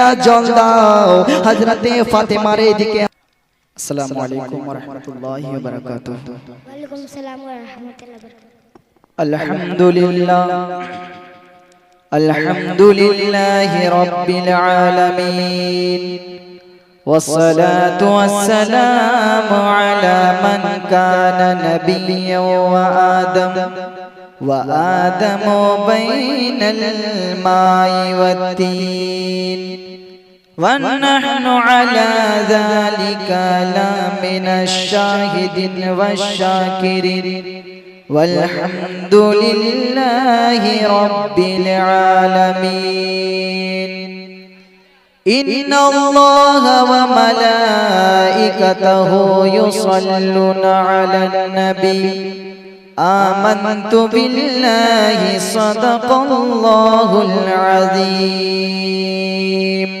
এক গিলাস জল দাও হযরতে ফাতেমার এদিকে আসসালামু আলাইকুম ওয়া রাহমাতুল্লাহি ওয়া বারাকাতুহু ওয়ালাইকুম আসসালাম ওয়া রাহমাতুল্লাহি ওয়া বারাকাতুহু الحمد لله الحمد لله رب العالمين والصلاة والسلام على من كان نبيا وآدم وآدم بين الماء والتين ونحن على ذلك لا من الشاهدين والشاكرين. والحمد لله رب العالمين. إن الله وملائكته يصلون على النبي. آمنت بالله صدق الله العظيم.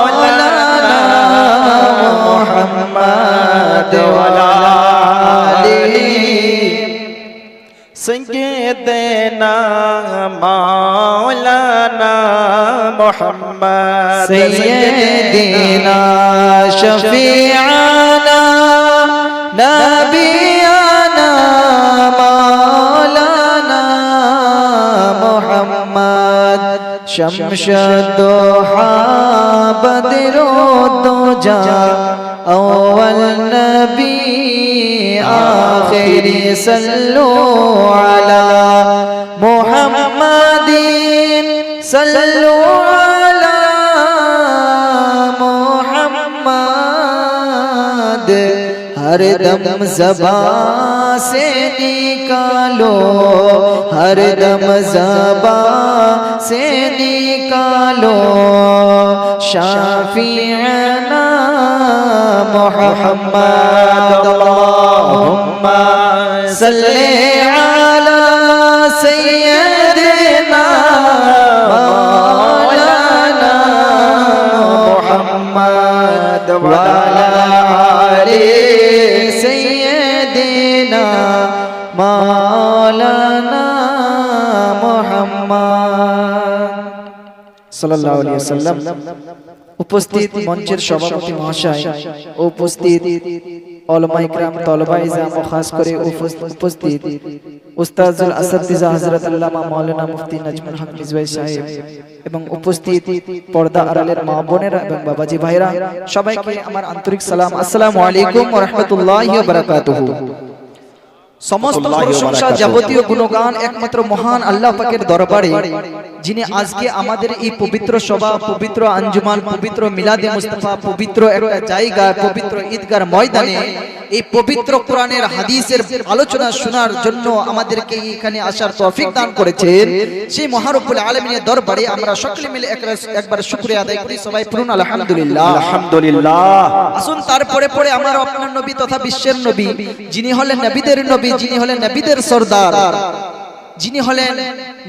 محمد وعلى آله سيدنا مولانا محمد. سيدنا شفيعنا نبينا مولانا محمد. شمس الضحى بدر الدجى أول نبي آخر صلوا على محمد صلوا على محمد ہر دم زبان سے نکالو ہر دم زبان سے نکالو شافینا محمد اللهم صل على سيدنا مولانا محمد وعلى آل سيدنا مولانا محمد. صلى الله عليه وسلم. উপস্থিত মঞ্চের সভাপতি মহাশয় উপস্থিত ওলামা ইকরাম তলবা খাস করে উপস্থিত উস্তাজুল আসাদিজা হযরত আল্লামা মাওলানা মুফতি নাজমুল হক মিজবাই সাহেব এবং উপস্থিত পর্দা আড়ালের মা বোনেরা এবং বাবাজি ভাইরা সবাইকে আমার আন্তরিক সালাম। আসসালামু আলাইকুম ওয়া রাহমাতুল্লাহি ওয়া বারাকাতুহু। সমস্ত প্রশংসা যাবতীয় গুণগান একমাত্র মহান আল্লাহ পাকের দরবারে যিনি আজকে আমাদের এই পবিত্র সভা পবিত্র আঞ্জুমান পবিত্র মিলাদে মুস্তফা পবিত্র একটা জায়গা পবিত্র ঈদগার ময়দানে এই পবিত্র কোরআনের হাদিসের আলোচনা শোনার জন্য আমাদেরকে এখানে আসার তৌফিক দান করেছেন। সেই মহারব্বুল আলমিনের দরবারে আমরা সকলে মিলে একবার শুকরিয়া আদায় করি। সবাই পড়ুন আলহামদুলিল্লাহ। আলহামদুলিল্লাহ। আসুন তারপরে পরে আমার আপনার নবী তথা বিশ্বের নবী যিনি হলেন নবীদের নবী যিনি হলেন নবীদের সর্দার। যিনি হলেন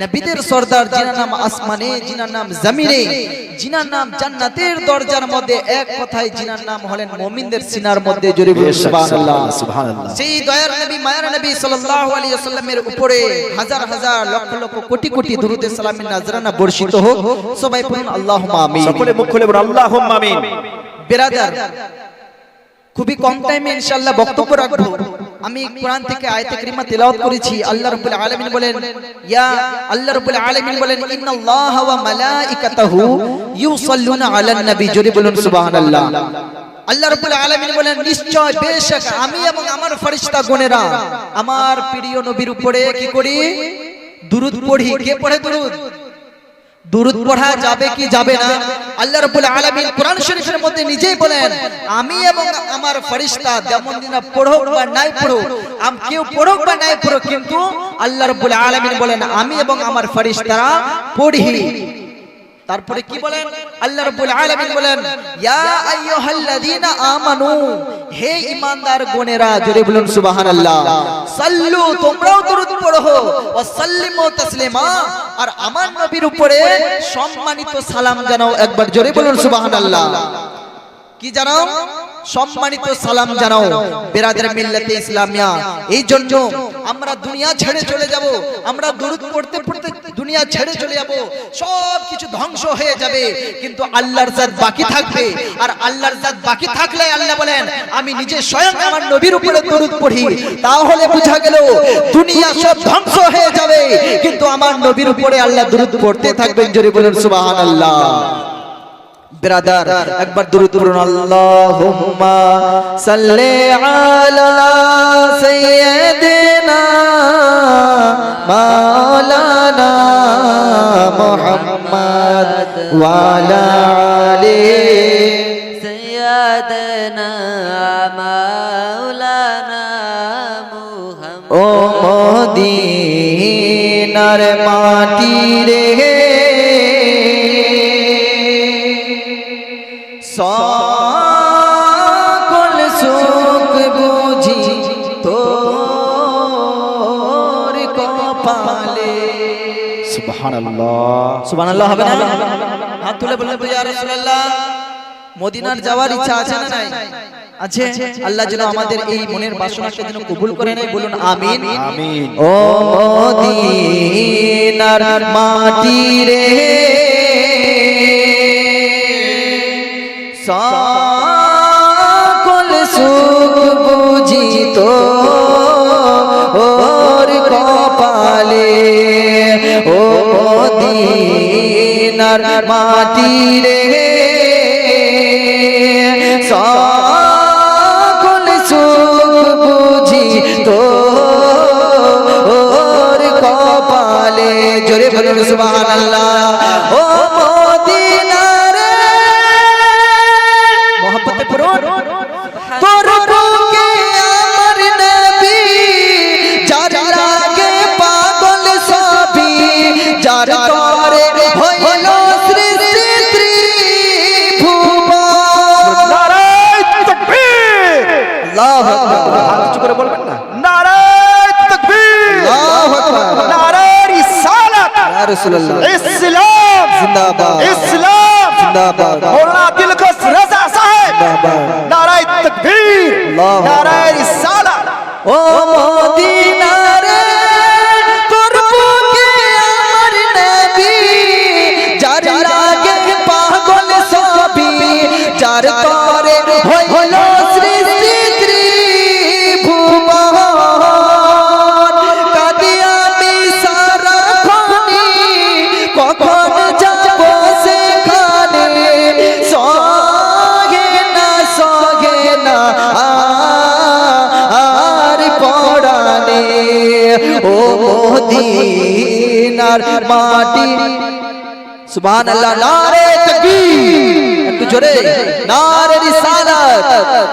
নবীদের সর্দার যিনার নাম আসমানে যিনার নাম জমিনে যিনার নাম জান্নাতের দরজার মধ্যে এক কথায় যিনার নাম হলেন মুমিনদের সিনার মধ্যে বলুন সুবহানাল্লাহ। সুবহানাল্লাহ সেই দয়ার নবী মায়ার নবী সাল্লাল্লাহু আলাইহি ওয়াসাল্লামের উপরে হাজার হাজার লক্ষ লক্ষ কোটি কোটি দুরুদে সালামের নাজরানা বর্ষিত হোক সবাই পড়ুন আল্লাহুম্মা আমিন। সকলে মুখ খুলে বলুন আল্লাহুম্মা আমিন। বেরাদার খুবই কম টাইমে ইনশাআল্লাহ বক্তব্য রাখব। আমি কোরআন থেকে আয়াতে কারিমা তেলাওয়াত করেছি। আল্লাহ রাব্বুল আলামিন বলেন ইয়া আল্লাহ রাব্বুল আলামিন বলেন ইন্নাল্লাহা ওয়া মালাইকাতাহু ইউসাল্লুনা আলান নবী জোরে বলুন সুবহানাল্লাহ। আল্লাহ রাব্বুল আলামিন বলেন নিশ্চয় বেশক আমি এবং আমার ফেরেশতা গণেরা আমার প্রিয় নবীর উপরে কি করি? দুরূদ পড়ি কে পড়ে দুরূদ? দুরুদ পড়া যাবে কি যাবে না? আল্লাহ রাব্বুল আলামিন কোরআন শরীফের মধ্যে নিজেই বলেন, আমি এবং আমার ফেরেশতা যেমন দিনা পড়ুক বা নাই পড়ুক, আম কেউ পড়ুক বা নাই পড়ুক, কিন্তু আল্লাহ রাব্বুল আলামিন বলেন, আমি এবং আমার ফেরেশতারা পড়ি। তারপরে কি বলেন? আল্লাহ রাব্বুল আলামিন বলেন, ইয়া আইয়ুহাল্লাযীনা আমানু, হে ঈমানদার গণেরা জোরে বলুন সুবহানাল্লাহ, সাল্লু তোমরাও দরুদ পড়ো ওয়া সাল্লিমু তাসলিমা। আর আমার নবীর উপরে সম্মানিত সালাম জানাও। একবার জোরে বলুন সুবহানাল্লাহ। কি জানাও? সম্মানিত সালাম জানাও বেরাদের মিল্লাতে ইসলামিয়া। এই জন্য আমরা দুনিয়া ছেড়ে চলে যাব, আমরা দরুদ পড়তে পড়তে দুনিয়া ছেড়ে চলে যাব, সব কিছু ধ্বংস হয়ে যাবে, কিন্তু আল্লাহর জাত বাকি থাকবে, আর আল্লাহর জাত বাকি থাকলে আল্লাহ বলেন, আমি নিজে স্বয়ং আমার নবীর উপরে দরুদ পড়ি। তাহলে বোঝা গেল, দুনিয়া সব ধ্বংস হয়ে যাবে, কিন্তু আমার নবীর উপরে আল্লাহ দরুদ পড়তে থাকবেন, জোরে বলুন সুবহানাল্লাহ। ব্রাদার একবার দরুদ পড়ুন আল্লাহুম্মা সাল্লি আলা সাইয়্যিদিনা মাওলানা মুহাম্মদ ওয়া আলা আলি সাইয়্যিদিনা মাওলানা মুহাম্মদ ও মদিনার মাটি রে সুবহানাল্লাহ। সুবহানাল্লাহ হবে না? হাত তুলে বললেন তো ইয়া রাসূলুল্লাহ মদিনার যাওয়ার ইচ্ছা আছে না নাই? আছে? আল্লাহ যেন আমাদের এই মনের বাসনাকে যেন কবুল করে নেয় বলুন আমিন। আমিন। ও মদিনার মাটি রে সকল সুখ বুঝিত। ওর কপালে ও মদিনার মাটি রে সকল সুখ বুঝিত ওর কপালে। জোরে বলুন সুবহানাল্লাহ। যার করে হইল সৃষ্টি ত্রিভুবন নারায়ে তাকবীর। আল্লাহু আকবার। আর কিছু করে বলবেন না? নারায়ে তাকবীর। আল্লাহু আকবার। নারায়ে রিসালাত ইয়া রাসূলুল্লাহ। ইসলাম। জিন্দাবাদ। ইসলাম। জিন্দাবাদ। মৌলানা দিলকশ রাজা সাহেব। জিন্দাবাদ। নারায়ে তাকবীর। আল্লাহু নারায়ে রিসালাত ও মদিনারে মাটি। সুবহানাল্লাহ, নারে তাকবীর। একটু জোরে, নারে রিসালাত।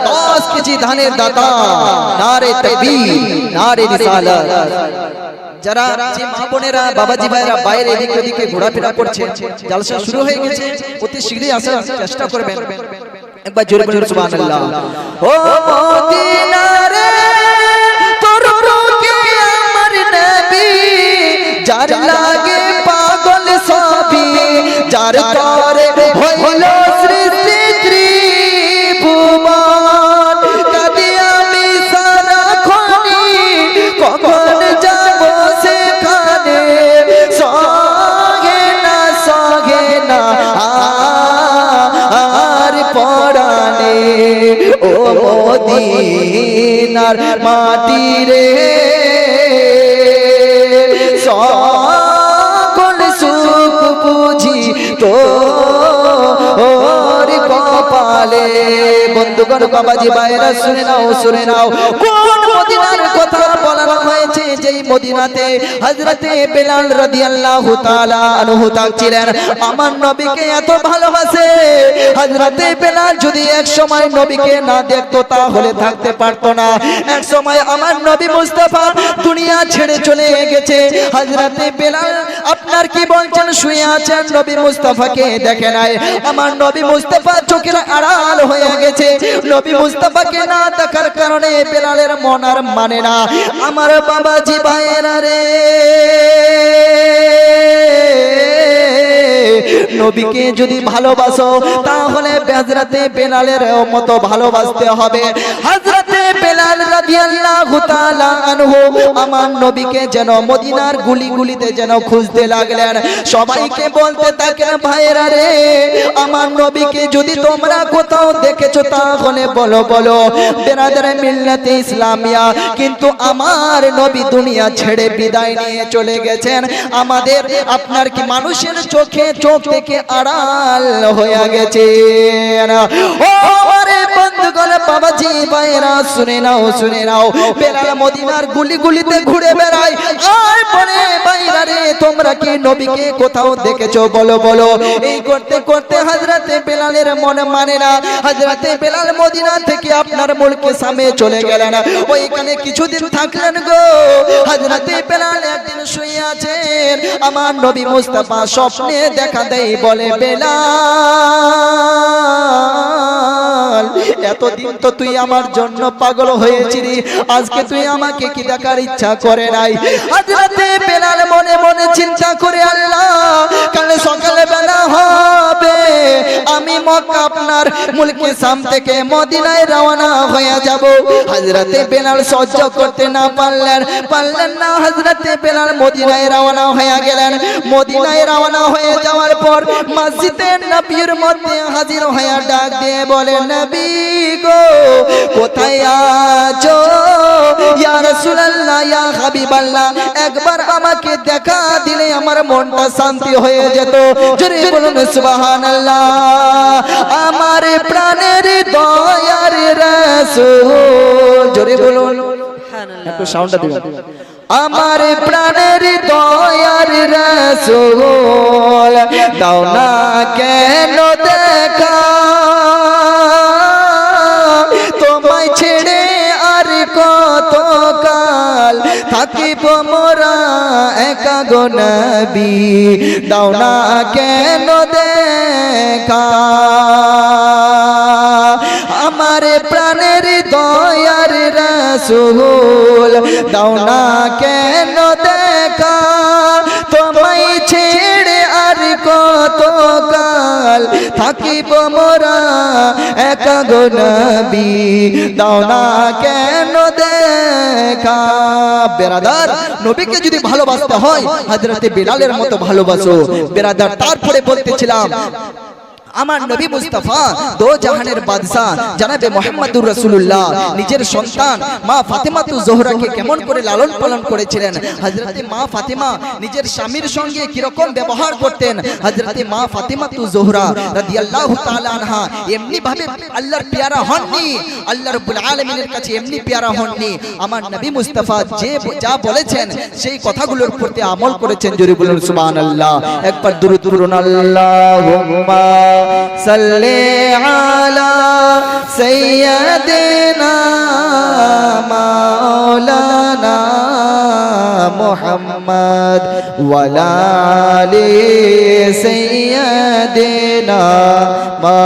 10 কেজি ধানের দাতা, নারে তাকবীর, নারে রিসালাত। যারা, যে মা বোনেরা, বাবাজি ভাইরা বাইরে এদিক ওদিকে ঘোরাফেরা করছে, জালসা শুরু হয়ে গেছে, অতি শীঘ্রই আসার চেষ্টা করবেন। একবার জোরে বলুন সুবহানাল্লাহ। ও মদিনারে যার তরে হইল সৃষ্টি ত্রিভুবন। কাঁদি আমি সারাক্ষণই কখন যাব সেখানে? সগে না সগে না আর পড়ানে ও মদিনার মাটি রে কপালে বন্ধুগণ বাবাজি বাইরা শুনে নাও শুনে নাও কোন মদিনার বলানো হয়েছে যেই মদিনাতে হযরতে বেলাল রাদিয়াল্লাহু তাআলা আনহু থাকছিলেন আমার নবীকে এত ভালোবাসে? হযরতে বেলাল যদি এক সময় নবীকে না দেখতো, তাহলে থাকতে পারতো না। এক সময় আমার নবী মুস্তাফা দুনিয়া ছেড়ে চলে গেছে। হযরতে বেলাল, আপনার কি বলছেন? শুয়ে আছেন? নবী মুস্তাফাকে দেখে নাই। আমার নবী মুস্তাফা চোখের আড়াল হয়ে গেছে। নবী মুস্তাফাকে না দেখার কারণে বেলালের মন আর মানে না। আমার বাবাজি ভাইয়েরা রে। নবীকে যদি ভালোবাসো, তাহলে হযরতে বেলালের মতো ভালোবাসতে হবে। হযরতে বেলাল রাদিয়াল্লাহু তাআলা আনহু আমার নবীকে যেন মদিনার গুলি গুলিতে যেন খুঁজতে লাগলেন। সবাইকে বলতে থাকেন, ভাইয়েরা রে, আমার নবীকে যদি তোমরা কোথাও দেখেছ, তাহলে বলো বলো, বেরাদারে মিল্লাতে ইসলামিয়া। কিন্তু আমার নবী দুনিয়া ছেড়ে বিদায় নিয়ে চলে গেছেন। আমাদের আপনার কি মানুষের চোখে চোখ থেকে আড়াল হয়ে গেছে ও বন্ধুগণ বাবাজি ভাইরা শুনে নাও শুনে নাও। বেলাল মদিনার গুলি গুলিতে ঘুরে বেড়ায়। পরে ভাইরা রে, তোমরা কি নবীকে কোথাও দেখেছ? বলো বলো। এই করতে করতে হযরতে বেলালের মনে মানে না। হযরতে বেলাল মদিনা থেকে আপনার মুলকে সামনে চলে গেলেন। ওইখানে কিছুদিন থাকলেন গো। হযরতে বেলাল একদিন শুয়ে আমার নবী মুস্তাফা স্বপ্নে দেখা দেয়, বলে, বেলাল এতদিন তো তুই আমার জন্য পাগল হয়েছিলি, আজকে তুই আমাকে কি দেখার ইচ্ছা করে নাই? হাজরাতে বেলাল মনে মনে চিন্তা করে আল্লাহ, কাল সকালে বেলা হবে। মক্কা আপনার মুলকে সাম থেকে মদিনায় রওনা হয়ে যাব। হযরতে বেলাল সহ্য করতে না পারলেন পারলেন না, হযরতে বেলাল মদিনায় রওনা হয়ে গেলেন। মদিনায় রওনা হয়ে যাওয়ার পর মসজিদে নবীর মধ্যে হাজির হয়ে ডাক দিয়ে বলে, নবী গো, কোথায় আছো? ইয়া রাসূলুল্লাহ, ইয়া হাবিবাল্লাহ, একবার আমাকে দেখা দিলে আমার মনটা শান্তি হয়ে যেত। জোরে বলুন সুবহানাল্লাহ। আমার প্রাণের দয়ার রাসূল। জোরে বলুন। একটু সাউন্ডটা দিবেন। আমার প্রাণের দয়ার রাসূল। দাও না কেন দেখা মোরা একা গো নবী। দাও না কেন দেখা। আমার প্রাণের দয়ার রাসূল, দাও না কেন দেখা। তোমায় ছেড়ে আর কত কাল থাকিব মোরা একা গোনবি দাও না কেন দেখা? বেরাদার, নবীকে যদি ভালোবাসতে হয় হযরতে বিলালের মতো ভালোবাসো। বেরাদার, তারপরে বলতেছিলাম আমার নবী মুস্তাফা দো জাহানের বাদশাহ জানাবে মোহাম্মদুর রাসূলুল্লাহ। নিজের সন্তান মা ফাতেমা তু জোহরাকে কেমন করে লালন পালন করেছিলেন? হযরতে মা ফাতেমা নিজের স্বামীর সঙ্গে কি রকম ব্যবহার করতেন? হযরতে মা ফাতেমা তু জোহরা রাদিয়াল্লাহু তাআলা আনহা এমনি ভাবে আল্লাহর পেয়ারা হননি। আল্লাহ রাব্বুল আলামিনের কাছে এমনি পেয়ারা হননি। আমার নবী মুস্তাফা যে যা বলেছেন সেই কথাগুলোর প্রতি আমল করেছেন জোরে বলুন সুবহানাল্লাহ। একবার দুরূদ পড়ুন আল্লাহুম্মা সাইয়্যিদিনা মাওলানা মুহাম্মদ ওয়ালা আলি সাইয়্যিদিনা মা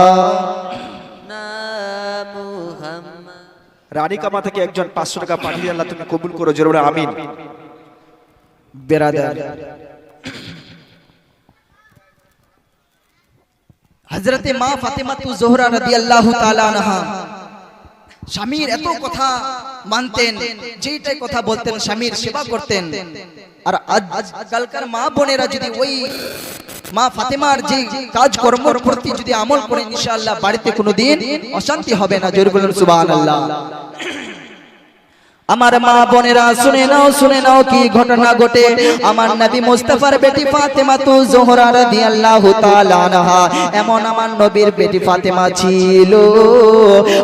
মুহাম্মদ। রানীকামা থেকে একজন পাঁচশো টাকা পাঠিয়ে আল্লাহ তুমি কবুল করো জোরে আমিন। বেরাদার। হযরতে মা ফাতেমা তু জোহরা রাদি আল্লাহ তালা স্বামীর এত কথা মানতেন, যেইটাই কথা বলতেন, স্বামীর সেবা করতেন। আর আজ আজকালকার মা বোনেরা যদি ওই মা ফাতেমার যে কাজ কর্মর প্রতি যদি আমল করে, ইনশাআল্লাহ বাড়িতে কোনোদিন অশান্তি হবে না। জরুর বলুন, সুবহানাল্লাহ। আমার মা বোনেরা, শুনে নাও শুনে নাও কি ঘটনা ঘটে। আমার নবী মুস্তাফার বেটি ফাতেমা তু জোহরা রাদিয়াল্লাহু তাআলা আনহা। এমন আমার নবীর বেটি ফাতেমা ছিল।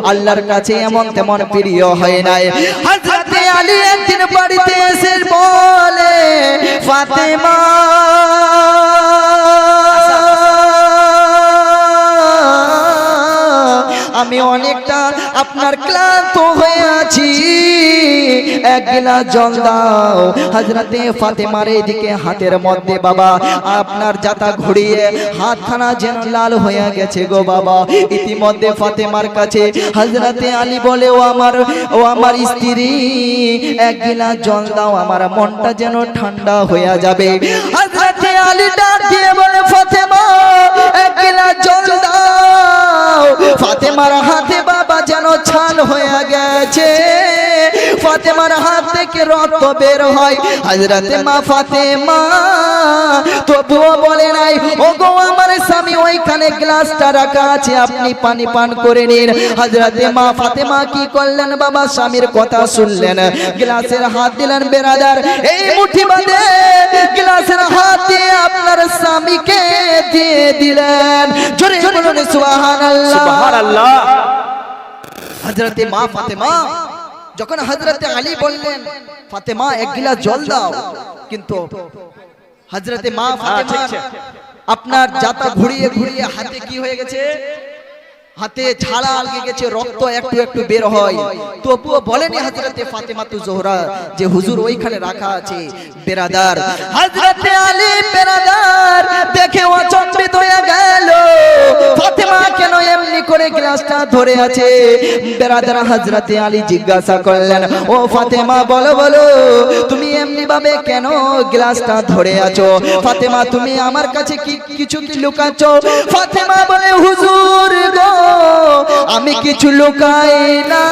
আল্লাহর কাছে এমন তেমন প্রিয় হয় নাই। হযরতে আলী একদিন বাড়িতে এসে বলে, ফাতেমা! আমি অনেকটা আপনার ক্লান্ত হয়ে আছি। এক গিলাস জল দাও। হাজরাতে ফাতেমার এইদিকে হাতের মধ্যে, বাবা, আপনার জাতা ঘুরিয়ে হাতখানা যেন লাল হয়ে গেছে গো বাবা। ইতিমধ্যে ফাতেমার কাছে হাজরাতে আলী বলে, ও আমার ও আমার স্ত্রী, এক গিলাস জল দাও, আমার মনটা যেন ঠান্ডা হয়ে যাবে। হাজরাতে আলী ডাক দিয়ে বলে, ফাতেমা হয়ে গেছে। ফাতেমার হাত থেকে রক্ত বের হয়। হাজরাতে মা ফাতেমা তবুও বলে নাই ও গো আমার স্বামী, ওইখানে গ্লাসটা রাখা আছে, আপনি পানি পান করে নিন। হাজরাতে মা ফাতেমা কি করলেন বাবা? স্বামীর কথা শুনলেন। গ্লাসের হাত দিলেন, বেরাদার, এই মুঠি বাঁধে গ্লাসের হাত দিয়ে আপনার স্বামীকে দিয়ে দিলেন। জোরে বলুন, সুবহানাল্লাহ। সুবহানাল্লাহ। হজরতে মা ফাতেমা যখন হজরতে আলী বললেন ফাতেমা এক গিলা জল দাও। কিন্তু হজরতে মা ফাতেমা আপনার জাতা ঘুরিয়ে ঘুরিয়ে হাতে কি হয়ে গেছে? হাতে ছাড়া আলগে গেছে, রক্ত একটু একটু বের হয়। তবুও বলেনি হজরতে ফাতেমা তু জোহরা যে হুজুর ওইখানে রাখা আছে। বেরাদার হজরতে আলী বেরাদার, দেখে অচম্বিত হয়ে গেল। ফাতেমা কেন এমনি করে গ্লাসটা ধরে আছে? বেরাদার হজরতে আলী জিজ্ঞাসা করলেন, ও ফাতেমা, বলো বলো, তুমি এমনি ভাবে কেন গ্লাসটা ধরে আছো? ফাতেমা, তুমি আমার কাছে কি, কিছু কি লুকাচ্ছ? ফাতেমা বলে, হুজুর গো আমি কিছু লুকাই না।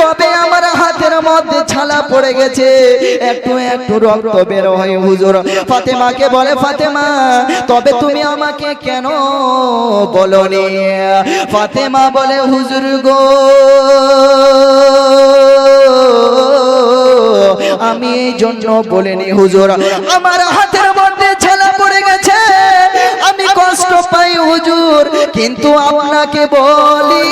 তবে আমার হাতের মধ্যে ছালা পড়ে গেছে। একটু একটু রক্ত বের হয়, হুজুর। ফাতেমাকে বলে, ফাতেমা, তবে তুমি আমাকে কেন বলনি? ফাতেমা বলে, হুজুর গো, আমি এই জন্য বলিনি, হুজুর। আমার হাতের মধ্যে হুজুর কিন্তু আপনাকে বলি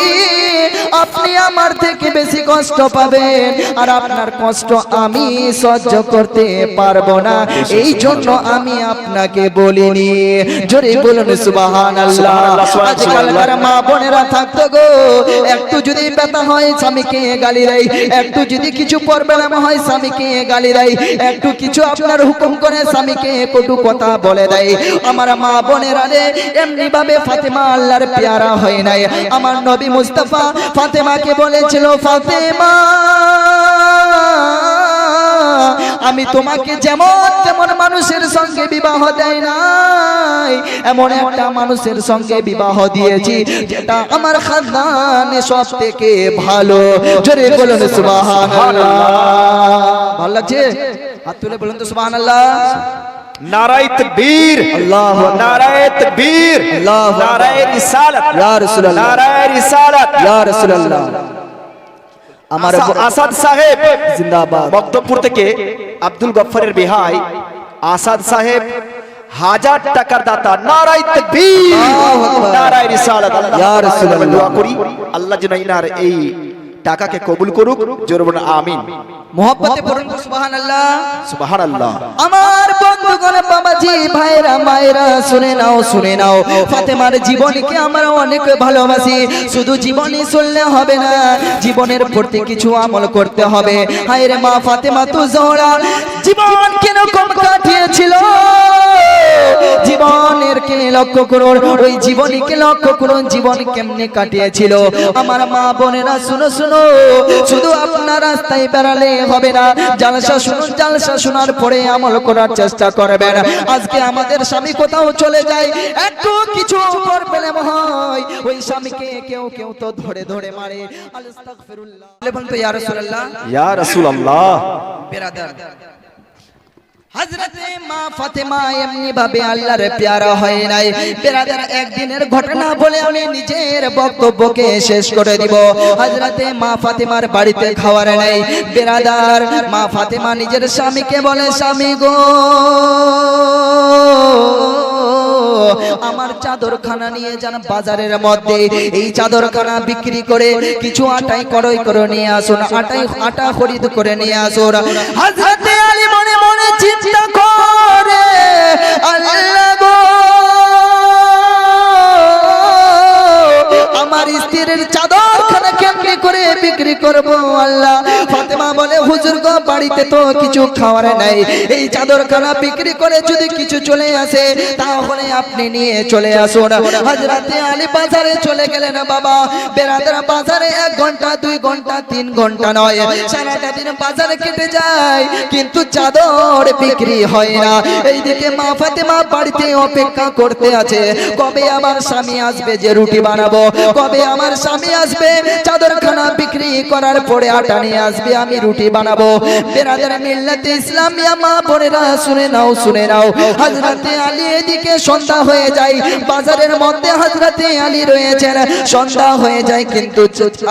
আপনি আমার থেকে বেশি কষ্ট পাবেন। আর আপনার কষ্ট আমি সহ্য করতে পারব না। এই জন্য আমি আপনাকে বলিনি। জোরে বলুন সুবাহান আল্লাহ আজকালকার মা বোনেরা থাকতো গো, একটু যদি ব্যথা হয় স্বামীকে গালি দেয়, একটু যদি কিছু প্রবলেম হয় স্বামীকে গালি দেয়, একটু কিছু আপনার হুকুম করে স্বামীকে কটু কথা বলে দেয়। আমার মা বোনেরা রে এমনি ভাবে ফাতেমা আল্লাহর পেয়ারা হয় নাই। আমার নবী মুস্তাফা ফাতেমাকে বলেছিল, ফাতেমা, আমি তোমাকে যেমন তেমন মানুষের সঙ্গে বিবাহ দেয় নাই, এমন একটা মানুষের সঙ্গে বিবাহ দিয়েছি, যেটা আমার খানদানে সব থেকে ভালো। জোরে বলুন, সুবহানাল্লাহ। ভালো লাগছে? হাত তুলে বলুন তো, সুবহানাল্লাহ। নারায়ে তাকবীর আল্লাহু। নারায়ে তাকবীর আল্লাহু আকবার। রিসালাত ইয়া রাসূলুল্লাহ। নারায়ে রিসালাত ইয়া রাসূলুল্লাহ আমার আসাদ- আসাদ সাহেব জিন্দাবাদ বক্তপুর থেকে আব্দুল গফফারের বিহাই আসাদ সাহেব হাজার টাকার দাতা নারাই তাকবীর। নারাই রিসালাত ইয়া রাসূলুল্লাহ। দোয়া করি আল্লাহ যেন ইনার এই টাকাকে কবুল করুক জোরে বলুন আমিন। মোহব্বতে পড়ুন সুবহানাল্লাহ। সুবহানাল্লাহ। আমার বন্ধুগণ বাবাজি ভাইরা মায়েরা শুনে নাও শুনে নাও। ফাতেমার জীবনকে আমরা অনেক ভালোবাসি। শুধু জীবনই শুনলে হবে না জীবনের প্রতি কিছু আমল করতে হবে। হায়রে মা ফাতেমা তো জোহরা জীবন কেন কম কাটিয়েছিল? লক্ষ্য করুন ওই জীবনীকে লক্ষ্য করুন জীবন কেমনে কাটিয়েছিল? আমার মা বোনেরা শুনো শুনো শুধু আপনার রাস্তায় বেড়ালে হবে না জালসা শুনুন জালসা শোনার পরে আমল করার চেষ্টা করবেন। আজকে আমাদের স্বামী কোথাও চলে যায় একটু কিছু প্রবলেম হয় ওই স্বামীকে কেউ কেউ তো ধরে ধরে মারে। আস্তাগফিরুল্লাহ বলুন তো ইয়া রাসূলুল্লাহ। ইয়া রাসূলুল্লাহ। বেরাদার। হজরতে মা ফাতেমা এমনি ভাবে আল্লাহর প্যারা হয় নাই। বেরাদার একদিনের ঘটনা বলে আমি নিজের বক্তব্যকে শেষ করে দিব। হজরতে মা ফাতেমার বাড়িতে খাওয়ার নাই। বেরাদার মা ফাতেমা নিজের স্বামীকে বলে স্বামী গো আমার চাদরখানা নিয়ে যান বাজারের মধ্যে। এই চাদরখানা বিক্রি করে কিছু আটাই করই করে নিয়ে আসুন। আটাই আটা খরিদ করে নিয়ে আসুন। আলী চিন্তা করে। করে বিক্রি করব, আল্লাহ। ফাতেমা বলে, হুজুর গো, বাড়িতে তো কিছু খাওয়ার নাই। এই চাদরখানা বিক্রি করে যদি কিছু চলে আসে, তাহলে আপনি নিয়ে চলে আসুন। হযরতে আলী বাজারে চলে গেলেন বাবা। বেরাদার বাজারে এক ঘণ্টা, দুই ঘণ্টা, তিন ঘণ্টা নয়। সারাটা দিন বাজারে কেটে যায়, কিন্তু চাদর বিক্রি হয় না। এইদিকে মা ফাতেমা বাড়িতে অপেক্ষা করতে আছে। কবে আমার স্বামী আসবে যে রুটি বানাবো? কবে আমার স্বামী আসবে? চাদরখানা বিক্রি করার পরে আটা নিয়ে আসবে, আমি রুটি বানাবো। বেরাদার মিল্লাতে ইসলামিয়া মা বোনেরা, শুনে নাও শুনে নাও। হযরতে আলী এদিকে সন্ধ্যা হয়ে যায়, বাজারের মধ্যে হযরতে আলী রয়েছেন। সন্ধ্যা হয়ে যায়, কিন্তু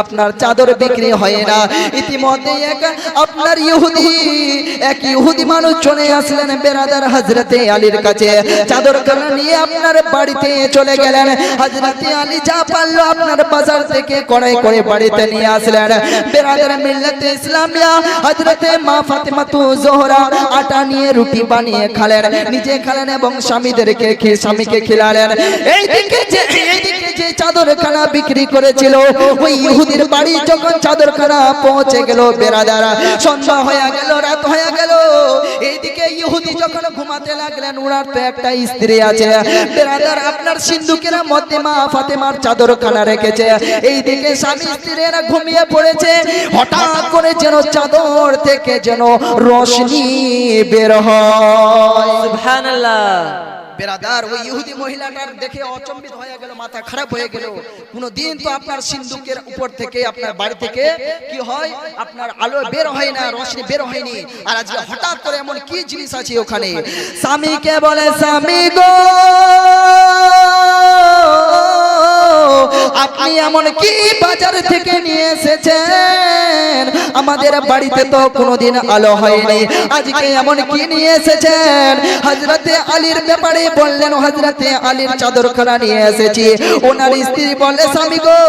আপনার চাদর বিক্রি হয় না। ইতিমধ্যে এক আপনার ইহুদি, এক ইহুদি মানুষ চলে আসলেন বেরাদার হযরতে আলীর কাছে। চাদর চাদরখানা নিয়ে আপনার বাড়িতে চলে গেলেন। হযরতে আলী যা পারল আপনার বাজার থেকে কড়াই করে বাড়িতে আটা নিয়ে পৌঁছে গেল সন্ধ্যা হয়ে গেল, রাত হয়ে গেল। এইদিকে ইহুদি যখন ঘুমাতে লাগলেন ওনার তো একটা স্ত্রী আছে। বেরাদার আপনার সিন্ধুকের মধ্যে মা ফাতেমার চাদরখানা রেখেছে। এইদিকে স্বামী স্ত্রীরা ঘুমিয়ে পড়েছে। হঠাৎ করে যেন চাদর থেকে যেন রশনি বের হয়। সুবহানাল্লাহ। বেরাদার ওই ইহুদি মহিলাটার দেখে অচম্বিত হয়ে গেল মাথা খারাপ হয়ে গেল। কোনো তো আপনার সিন্ধুকের উপর থেকে আপনার বাড়ি থেকে কি হয়? আপনার আলো বের হয় না রশ্মি বের হয়নি। আর আজকে হঠাৎ করে এমন কি জিনিস আছে ওখানে? স্বামীকে বলে স্বামী গো! আপনি এমন কি বাজার থেকে নিয়ে এসেছেন? আমাদের বাড়িতে তো কোনোদিন আলো হয়নি। আজকে এমন কি নিয়ে এসেছেন? হজরতে আলীর ব্যাপারে বললেন হজরতে আলীর চাদরখানা নিয়ে এসেছি। ওনার স্ত্রী বলে স্বামী গো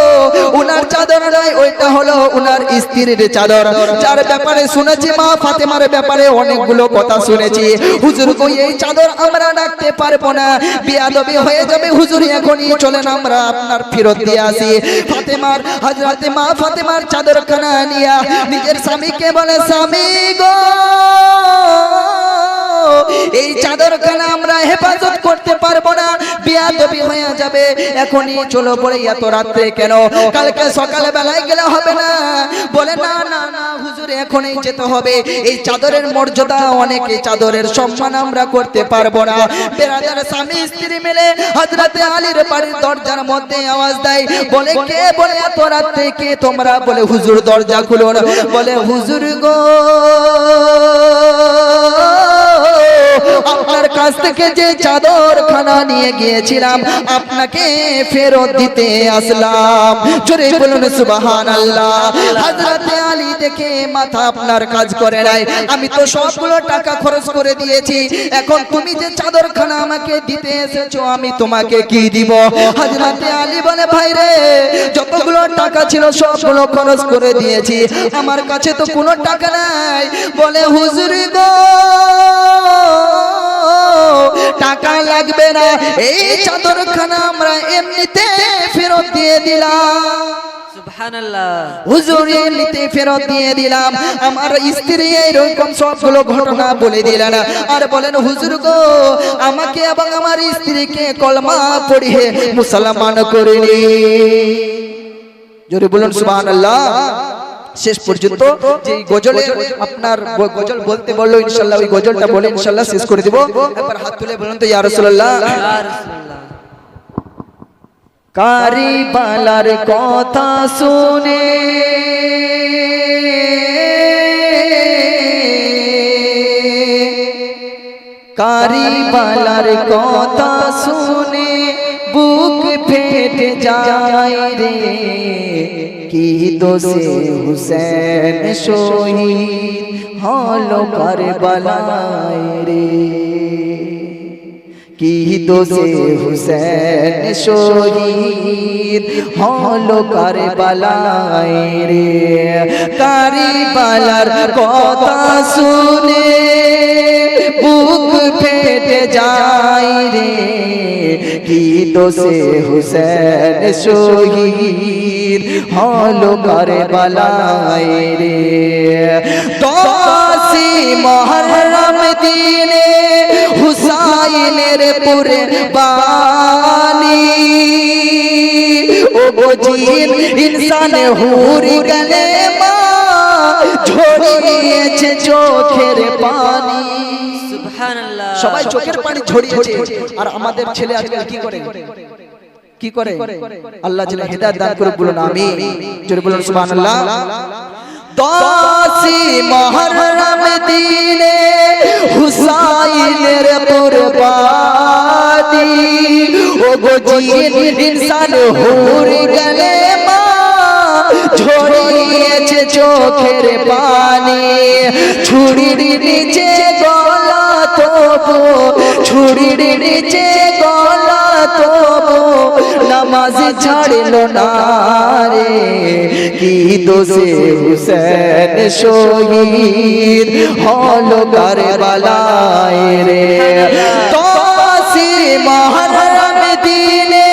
ওনার চাদর নয় ওইটা হলো ওনার স্ত্রীর চাদর। যার ব্যাপারে শুনেছি মা ফাতেমার ব্যাপারে অনেকগুলো কথা শুনেছি। হুজুর গো এই চাদর আমরা রাখতে পারব না। বিয়াদবি হয়ে যাবে। হুজুর এখনই চলেন আমরা আপনার ফেরত দিয়ে আসি। ফাতেমার হজরতে মা ফাতেমার চাদরখানা নিয়া নিজের স্বামীকে বলে স্বামী গো! এই চাদর চাদরখানা আমরা হেফাজত করতে পারব না। বিয়াদবি হয়ে যাবে। এখনই চলো পড়ে এত রাত্রে কেন? কালকে সকালে বেলায় গেলে হবে না। বলে, না না না, হুজুর, এখনই যেতে হবে। এই চাদরের মর্যাদা অনেকে চাদরের সম্মান আমরা করতে পারব না। বেরাদার স্বামী, স্ত্রী মিলে হজরতে আলীর বাড়ির দরজার মধ্যে আওয়াজ দেয়। বলে, কে বলে এত রাত্রে কে তোমরা? বলে, হুজুর, দরজা খুলো বলে, হুজুর গো আপনার কাছ থেকে যে চাদর খানা নিয়ে গিয়েছিলাম, আপনাকে ফেরত দিতে আসলাম। জোরে বলুন সুবাহান আল্লাহ হজরতে আলী দেখে মাথা আপনার কাজ করে নাই। আমি তো সবগুলো টাকা খরচ করে দিয়েছি। এখন তুমি যে চাদর খানা আমাকে দিতে এসেছ, আমি তোমাকে কি দিব? হজরতে আলী বলে, ভাই রে, যতগুলো টাকা ছিল, সবগুলো খরচ করে দিয়েছি। আমার কাছে তো কোনো টাকা নাই। বলে, হুজুর গো টাকা লাগবে না। এই চাদরখানা আমরা এমনিতে ফেরত দিয়ে দিলাম। সুবহানাল্লাহ। হুজুর এমনিতে ফেরত দিয়ে দিলাম। আমার স্ত্রী সবগুলো ঘটনা বলে দিলেন। আর বলেন হুজুর গো আমাকে এবং আমার স্ত্রীকে কলমা পড়িয়ে মুসলমান করিনি। জোরে বলুন সুবহানাল্লাহ। শেষ পর্যন্ত যে এই গজলের আপনার গজল বলতে বলল ইনশাল্লাহ ওই গজলটা বলে ইনশাল্লাহ শেষ করে দিব। একবার হাত তুলে বলুন তো ইয়া রাসূলুল্লাহ। ইয়া রাসূলুল্লাহ। কারি বালার কথা শুনে কারি বালার কথা শুনে বুক ফেটে যায় রে। কি দোষে হুসেন শহীদ হলো কারবালায় রে? কি দোষে হুসেন শহীদ? হলো কারবালায় রে। কারবালার কথা শুনে বুক ফেটে যায় রে। কি দোষে হুসেন শহীদ? হলো কারবালায় রে। দশই মহরম দিনে হুসাইনের পুরে বানি ও গজিন ইনসান হুরি গলে মা ঝরিয়েছে চোখের পানি। সবাই চোখের পানি ঝরিয়েছে। আর আমাদের ছেলে আজকাল কি করে? কি করে? আল্লাহ যেন হেদায়েত দান করে বলুন আমি জোরে বলুন সুবহানাল্লাহ। দশই মহরম দিনে হুসাইনের কুরবানি ও গজিন ইনসান হুর গলে মা, ঝরিয়েছে চোখের পানি। ছুরির নিচে গলা তবু ছুরির নিচে গলা তবু, নামাজ ছাড়ল না রে। কি দোষে হুসেন শহীদ হলো কারবালায় রে। দশই মহরম দিনে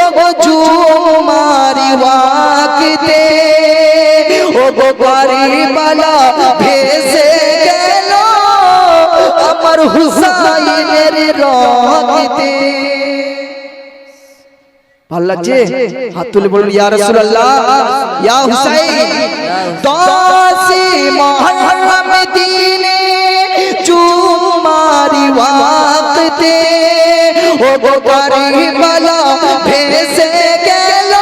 ও গো জুমারি ওয়াক্তে ও গো কারবালা ভালো লাগছে? হাত তুলে বলুন ইয়া রাসূলুল্লাহ ইয়া হুসাইন দশই মুহররম দিনে চুমারি ওয়াক্তে ও গো কারবালা ভেসে গেল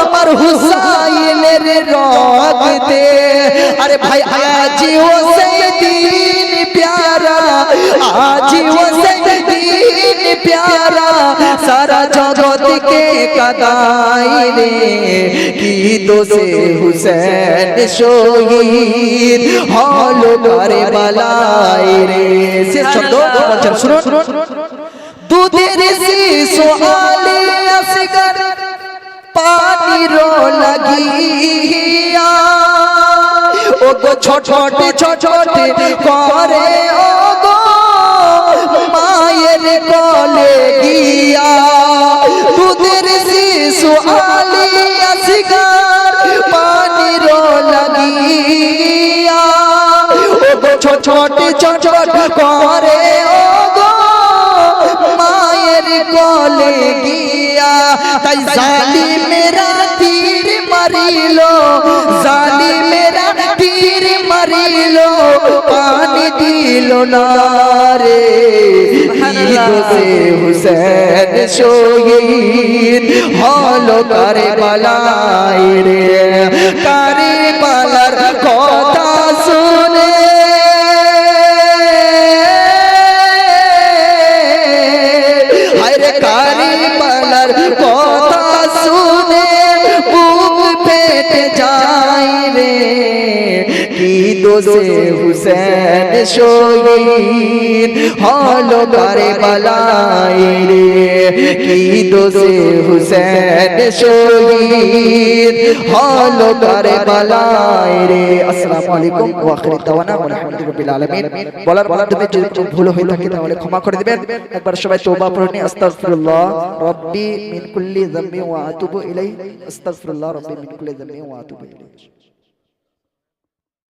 আমার হুসাইনের রক্তে। আরে ভাই আজি ও সেই দিন প্যারা আজি ও সেই দিন প্যারা সারা জগৎকে কাদাই রে, কি দোষে হুসেন শহীদ? হলো কারবালায় রে, সে শব্দ শুনুন। দুধের শিশু আলী আসগর পানির লাগিয়া। ও গো ছোট ছোট করে ও গো কলে গিয়া, দুধের শিশু আলী আসগর পানির লাগিয়া। ও গো ছোট ছোট করে ও গো মায়ের কলে গিয়া, তাই মেরা মারিল পানি দিল না রে। সে হুসেন শহীদ হলো কারে বালাই রে। কারে কি হুসেন শহীদ হলো কারে বালাই রে। কি দোষে হুসেন শহীদ হলো কারে বালাই রে। আসসালামু আলাইকুম ওয়া আখির দাওয়ানা ওয়া আলহামদুলিল্লাহি আলামিন। বলার মাধ্যমে যদি ভুল হয়ে থাকে তাহলে ক্ষমা করে দিবেন। একবার সবাই তওবা পড়ুন আস্তাগফিরুল্লাহ রব্বি মিন কুল্লি যামবি ওয়া আতুবু ইলাইহি। আস্তাগফিরুল্লাহ রব্বি মিন কুল্লি যামবি ওয়া আতুবু ইলাইহি।